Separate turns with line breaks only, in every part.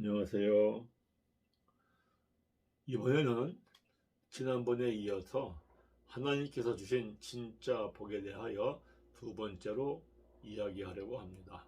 안녕하세요. 이번에는 지난번에 이어서 하나님께서 주신 진짜 복에 대하여 두 번째로 이야기하려고 합니다.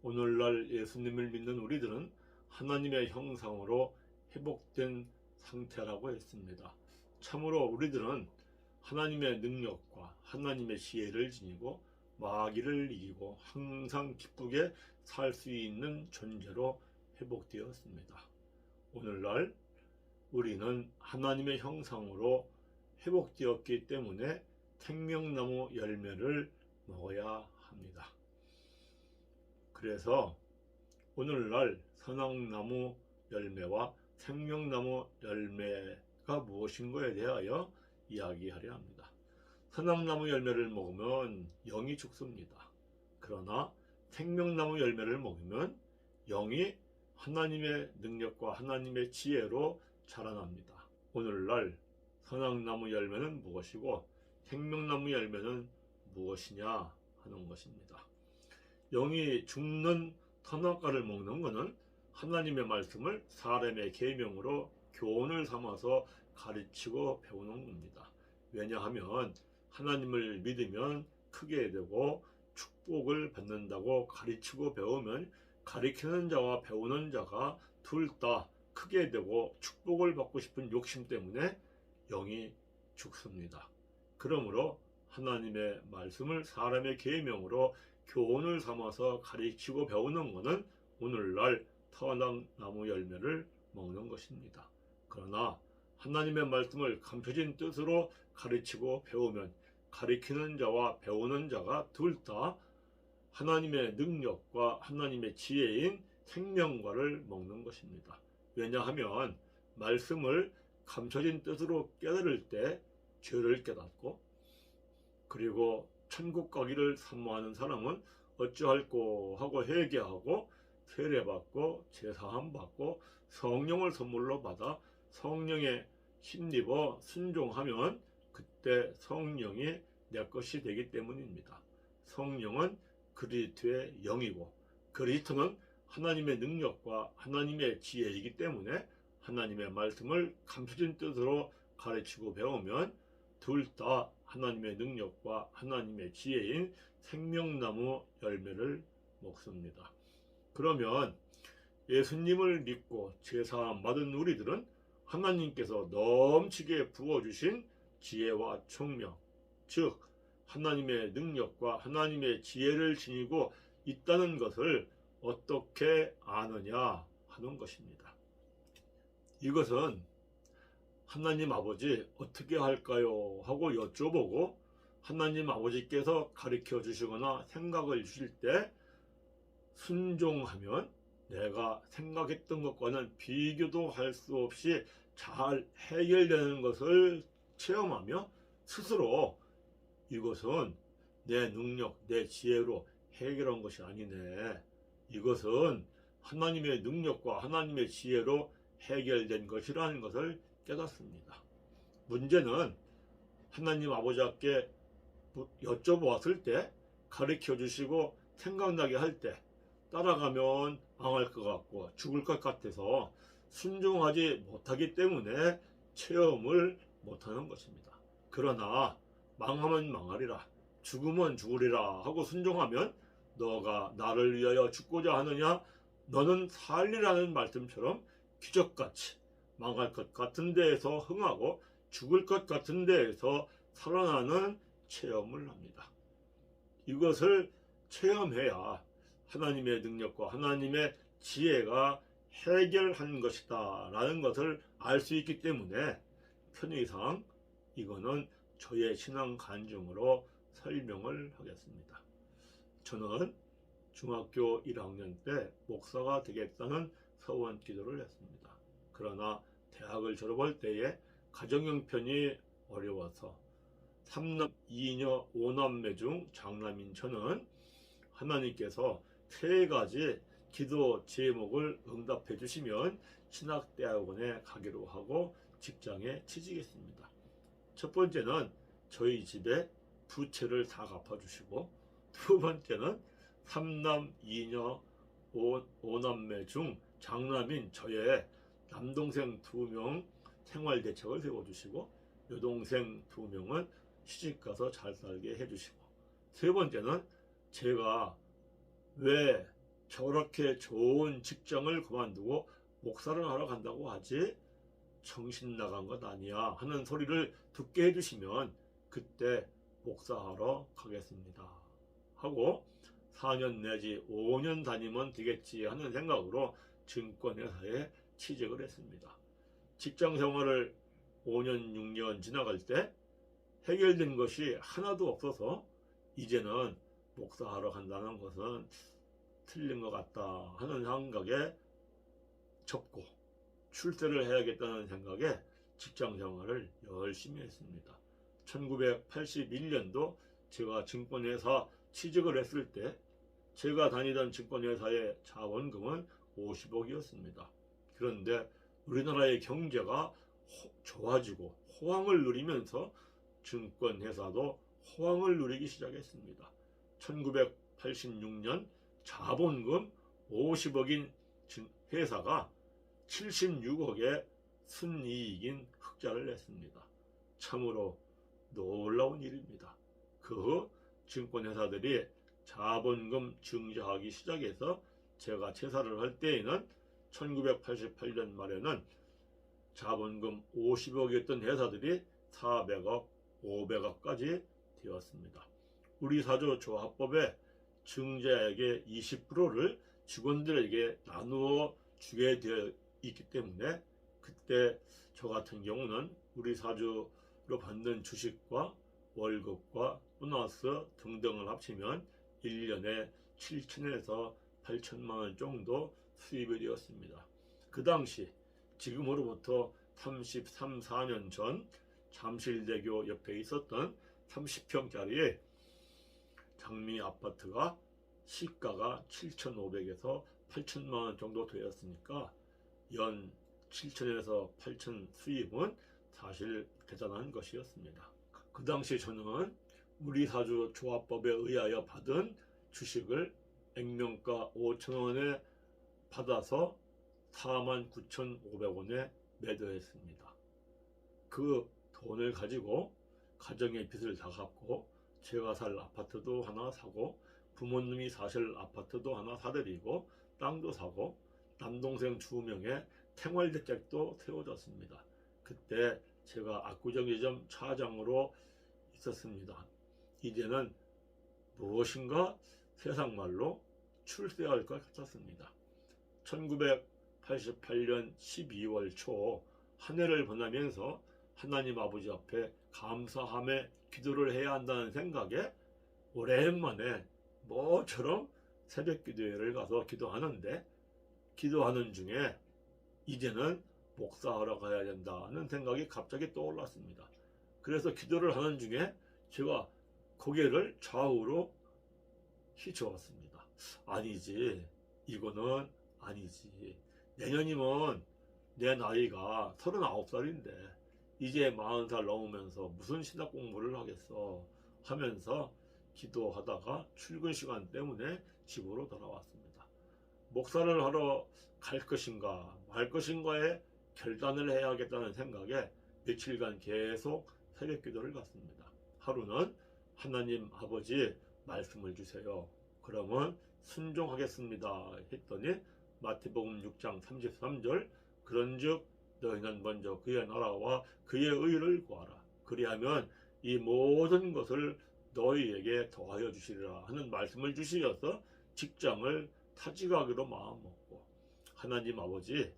오늘날 예수님을 믿는 우리들은 하나님의 형상으로 회복된 상태라고 했습니다. 참으로 우리들은 하나님의 능력과 하나님의 지혜를 지니고 마귀를 이기고 항상 기쁘게 살 수 있는 존재로 회복되었습니다. 오늘날 우리는 하나님의 형상으로 회복되었기 때문에 생명나무 열매를 먹어야 합니다. 그래서 오늘날 선악나무 열매와 생명나무 열매가 무엇인가에 대하여 이야기하려 합니다. 선악나무 열매를 먹으면 영이 죽습니다. 그러나 생명나무 열매를 먹으면 영이 하나님의 능력과 하나님의 지혜로 자라납니다. 오늘날 선악나무 열매는 무엇이고 생명나무 열매는 무엇이냐 하는 것입니다. 영이 죽는 선악과를 먹는 것은 하나님의 말씀을 사람의 계명으로 교훈을 삼아서 가르치고 배우는 겁니다. 왜냐하면 하나님을 믿으면 크게 되고 축복을 받는다고 가르치고 배우면 가르치는 자와 배우는 자가 둘 다 크게 되고 축복을 받고 싶은 욕심 때문에 영이 죽습니다. 그러므로 하나님의 말씀을 사람의 계명으로 교훈을 삼아서 가르치고 배우는 것은 오늘날 터낭나무 열매를 먹는 것입니다. 그러나 하나님의 말씀을 감춰진 뜻으로 가르치고 배우면 가르치는 자와 배우는 자가 둘 다 하나님의 능력과 하나님의 지혜인 생명과를 먹는 것입니다. 왜냐하면 말씀을 감춰진 뜻으로 깨달을 때 죄를 깨닫고 그리고 천국 가기를 사모하는 사람은 어찌할꼬 하고 회개하고 세례받고 제사함 받고 성령을 선물로 받아 성령에 힘입어 순종하면 그때 성령이 내 것이 되기 때문입니다. 성령은 그리스도의 영이고 그리스도는 하나님의 능력과 하나님의 지혜이기 때문에 하나님의 말씀을 감춰진 뜻으로 가르치고 배우면 둘 다 하나님의 능력과 하나님의 지혜인 생명나무 열매를 먹습니다. 그러면 예수님을 믿고 제사함 받은 우리들은 하나님께서 넘치게 부어주신 지혜와 총명, 즉 하나님의 능력과 하나님의 지혜를 지니고 있다는 것을 어떻게 아느냐 하는 것입니다. 이것은 하나님 아버지 어떻게 할까요? 하고 여쭤보고 하나님 아버지께서 가르쳐 주시거나 생각을 주실 때 순종하면 내가 생각했던 것과는 비교도 할 수 없이 잘 해결되는 것을 체험하며 스스로 이것은 내 능력, 내 지혜로 해결한 것이 아니네. 이것은 하나님의 능력과 하나님의 지혜로 해결된 것이라는 것을 깨닫습니다. 문제는 하나님 아버지께 여쭤보았을 때 가르쳐 주시고 생각나게 할 때 따라가면 망할 것 같고 죽을 것 같아서 순종하지 못하기 때문에 체험을 못하는 것입니다. 그러나 망하면 망하리라 죽으면 죽으리라 하고 순종하면 너가 나를 위하여 죽고자 하느냐 너는 살리라는 말씀처럼 기적같이 망할 것 같은 데에서 흥하고 죽을 것 같은 데에서 살아나는 체험을 합니다. 이것을 체험해야 하나님의 능력과 하나님의 지혜가 해결한 것이다 라는 것을 알 수 있기 때문에 편의상 이거는 저의 신앙 간증으로 설명을 하겠습니다. 저는 중학교 1학년 때 목사가 되겠다는 서원 기도를 했습니다. 그러나 대학을 졸업할 때에 가정 형편이 어려워서 3남 2녀 5남매 중 장남인 저는 하나님께서 세 가지 기도 제목을 응답해 주시면 신학대학원에 가기로 하고 직장에 취직했습니다. 첫 번째는 저희 집에 부채를 다 갚아주시고 두 번째는 삼남 이녀 오, 오남매 중 장남인 저의 남동생 두명 생활 대책을 세워주시고 여동생 두 명은 시집가서 잘 살게 해주시고. 세 번째는 제가 왜 저렇게 좋은 직장을 그만두고 목사를 하러 간다고 하지 정신 나간 것 아니야 하는 소리를 듣게 해주시면 그때 목사하러 가겠습니다 하고 4년 내지 5년 다니면 되겠지 하는 생각으로 증권회사에 취직을 했습니다. 직장 생활을 5년, 6년 지나갈 때 해결된 것이 하나도 없어서 이제는 목사하러 간다는 것은 틀린 것 같다 하는 생각에 접고 출세를 해야겠다는 생각에 직장 생활을 열심히 했습니다. 1981년도 제가 증권회사 취직을 했을 때 제가 다니던 증권회사의 자본금은 50억이었습니다. 그런데 우리나라의 경제가 호- 좋아지고 호황을 누리면서 증권회사도 호황을 누리기 시작했습니다. 1986년 자본금 50억인 회사가 76억의 순이익인 흑자를 냈습니다. 참으로 놀라운 일입니다. 그 후 증권회사들이 자본금 증자하기 시작해서 제가 퇴사를 할 때에는 1988년 말에는 자본금 50억이었던 회사들이 400억, 500억까지 되었습니다. 우리 사조 조합법에 증자액의 20%를 직원들에게 나누어 주게 되어 있기 때문에 그때 저 같은 경우는 우리 사주로 받는 주식과 월급과 보너스 등등을 합치면 1년에 7천에서 8천만 원 정도 수입이 되었습니다. 그 당시 지금으로부터 33, 4년 전 잠실대교 옆에 있었던 30평짜리 장미 아파트가 시가가 7,500에서 8천만 원 정도 되었으니까 연 7천에서 8천 수입은 사실 대단한 것이었습니다. 그 당시 저는 우리 사주 조합법에 의하여 받은 주식을 액면가 5천원에 받아서 49,500원에 매도했습니다. 그 돈을 가지고 가정의 빚을 다 갚고 제가 살 아파트도 하나 사고 부모님이 사실 아파트도 하나 사드리고 땅도 사고 남동생 두 명의 생활대책도 세워졌습니다. 그때 제가 압구정예점 차장으로 있었습니다. 이제는 무엇인가 세상 말로 출세할 것 같았습니다. 1988년 12월 초 한 해를 보내면서 하나님 아버지 앞에 감사함에 기도를 해야 한다는 생각에 오랜만에 뭐처럼 새벽 기도회를 가서 기도하는데 기도하는 중에 이제는 목사하러 가야 된다는 생각이 갑자기 떠올랐습니다. 그래서 기도를 하는 중에 제가 고개를 좌우로 휘저었습니다. 아니지, 이거는 아니지. 내년이면 내 나이가 39살인데 이제 40살 넘으면서 무슨 신학 공부를 하겠어 하면서 기도하다가 출근 시간 때문에 집으로 돌아왔습니다. 목사를 하러 갈 것인가 말 것인가에 결단을 해야겠다는 생각에 며칠간 계속 새벽 기도를 갔습니다. 하루는 하나님 아버지 말씀을 주세요. 그러면 순종하겠습니다. 했더니 마태복음 6장 33절 그런즉 너희는 먼저 그의 나라와 그의 의를 구하라. 그리하면 이 모든 것을 너희에게 더하여 주시리라 하는 말씀을 주시어서 직장을 타직하기로 마음먹고 하나님 아버지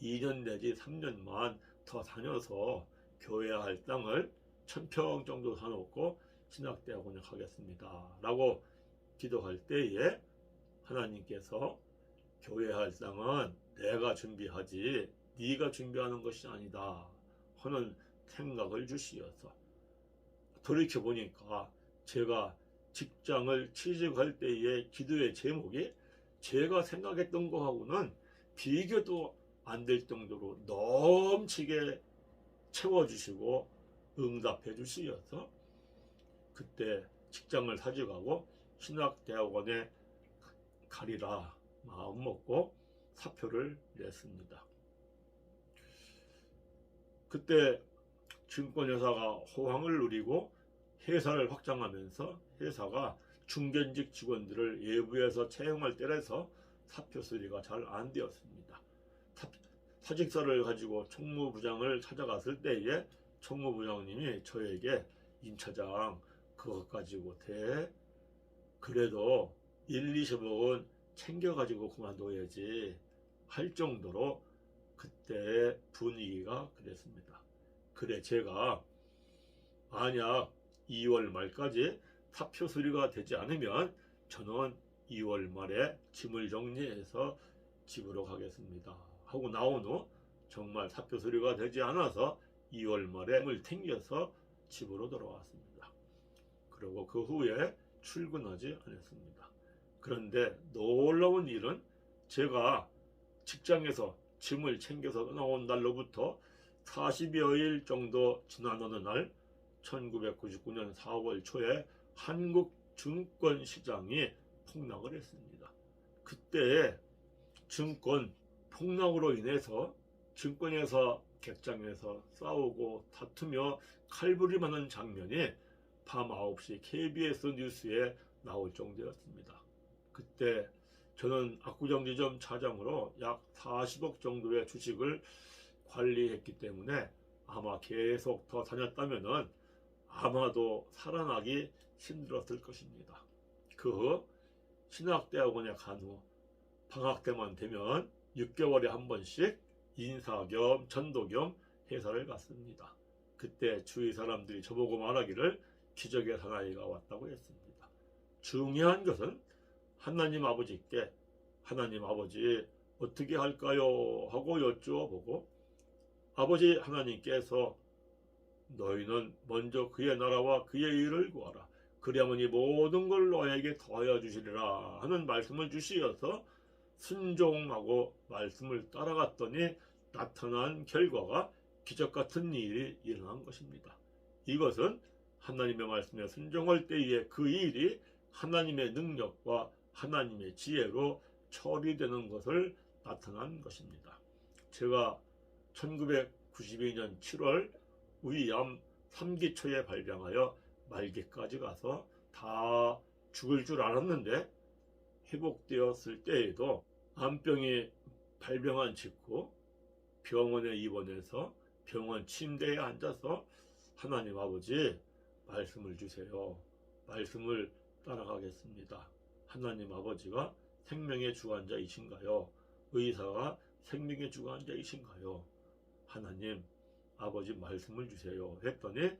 2년 내지 3년만 더 다녀서 교회야 할 땅을 천평 정도 사놓고 신학대학원에 가겠습니다. 라고 기도할 때에 하나님께서 교회야 할 땅은 내가 준비하지 네가 준비하는 것이 아니다 하는 생각을 주시어서 돌이켜 보니까 제가 직장을 취직할 때의 기도의 제목이 제가 생각했던 거하고는 비교도 안 될 정도로 넘치게 채워주시고 응답해 주시어서 그때 직장을 사직하고 신학대학원에 가리라 마음 먹고 사표를 냈습니다. 그때 증권회사가 호황을 누리고 회사를 확장하면서 회사가 중견직 직원들을 외부에서 채용할 때라서 사표 수리가 잘 안 되었습니다. 사- 사직서를 가지고 총무부장을 찾아갔을 때에 총무부장님이 저에게 임 차장 그것 가지고 돼 그래도 1, 20억은 챙겨가지고 그만둬야지 할 정도로 그때 분위기가 그랬습니다. 그래 제가 만약 2월 말까지 사표 수리가 되지 않으면 저는 2월 말에 짐을 정리해서 집으로 가겠습니다. 하고 나온 후 정말 사표 수리가 되지 않아서 2월 말에 짐을 챙겨서 집으로 돌아왔습니다. 그리고 그 후에 출근하지 않았습니다. 그런데 놀라운 일은 제가 직장에서 짐을 챙겨서 나온 날로부터 40여일 정도 지난 어느 날 1999년 4월 초에 한국 증권 시장이 폭락을 했습니다. 그때 증권 폭락으로 인해서 증권회사 객장에서 싸우고 다투며 칼부림하는 장면이 밤 9시 KBS 뉴스에 나올 정도였습니다. 그때 저는 압구정지점 차장으로 약 40억 정도의 주식을 관리했기 때문에 아마 계속 더 다녔다면은 아마도 살아나기 힘들었을 것입니다. 그 후 신학대학원에 간 후 방학 때만 되면 6개월에 한 번씩 인사 겸 전도 겸 회사를 갔습니다. 그때 주위 사람들이 저보고 말하기를 기적의 사나이가 왔다고 했습니다. 중요한 것은 하나님 아버지께 하나님 아버지 어떻게 할까요? 하고 여쭈어보고 아버지 하나님께서 너희는 먼저 그의 나라와 그의 일을 구하라. 그리하면 이 모든 걸 너에게 더하여 주시리라 하는 말씀을 주시어서 순종하고 말씀을 따라갔더니 나타난 결과가 기적 같은 일이 일어난 것입니다. 이것은 하나님의 말씀에 순종할 때에 그 일이 하나님의 능력과 하나님의 지혜로 처리되는 것을 나타난 것입니다. 제가 1992년 7월 위암 3기 초에 발병하여 말기까지 가서 다 죽을 줄 알았는데 회복되었을 때에도 암병이 발병한 직후 병원에 입원해서 병원 침대에 앉아서 하나님 아버지 말씀을 주세요. 말씀을 따라가겠습니다. 하나님 아버지가 생명의 주관자이신가요? 의사가 생명의 주관자이신가요? 하나님 아버지 말씀을 주세요. 했더니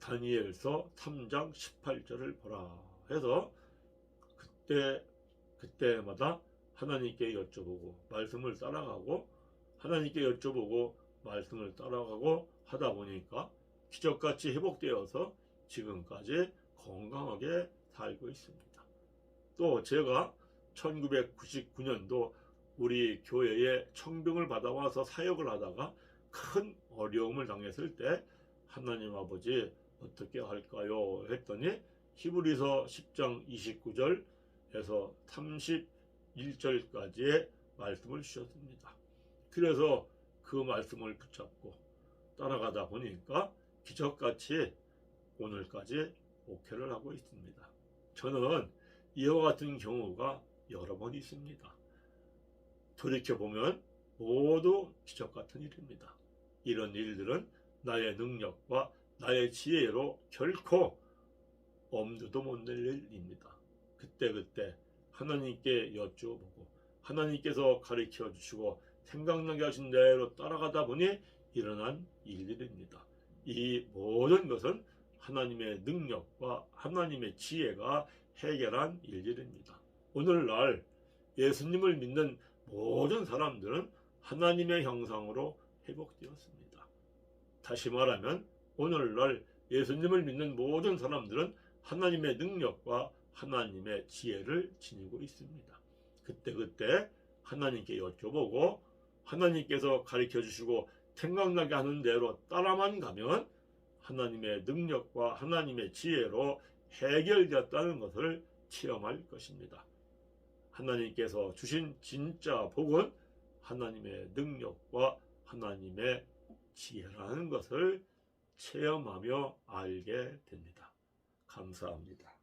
다니엘서 3장 18절을 보라 해서 그때 그때마다 하나님께 여쭤보고 말씀을 따라가고 하나님께 여쭤보고 말씀을 따라가고 하다 보니까 기적같이 회복되어서 지금까지 건강하게 살고 있습니다. 또 제가 1999년도 우리 교회에 청병을 받아와서 사역을 하다가 큰 어려움을 당했을 때 하나님 아버지 어떻게 할까요? 했더니 히브리서 10장 29절에서 31절까지의 말씀을 주셨습니다. 그래서 그 말씀을 붙잡고 따라가다 보니까 기적같이 오늘까지 목회를 하고 있습니다. 저는 이와 같은 경우가 여러 번 있습니다. 돌이켜보면 모두 기적 같은 일입니다. 이런 일들은 나의 능력과 나의 지혜로 결코 엄두도 못 낼 일입니다. 그때그때 하나님께 여쭈어보고 하나님께서 가르쳐 주시고 생각나게 하신 대로 따라가다 보니 일어난 일들입니다. 이 모든 것은 하나님의 능력과 하나님의 지혜가 해결한 일들입니다. 오늘날 예수님을 믿는 모든 사람들은 하나님의 형상으로 회복되었습니다. 다시 말하면 오늘날 예수님을 믿는 모든 사람들은 하나님의 능력과 하나님의 지혜를 지니고 있습니다. 그때 그때 하나님께 여쭤보고 하나님께서 가르쳐 주시고 생각나게 하는 대로 따라만 가면 하나님의 능력과 하나님의 지혜로 해결되었다는 것을 체험할 것입니다. 하나님께서 주신 진짜 복은 하나님의 능력과 하나님의 지혜라는 것을 체험하며 알게 됩니다. 감사합니다.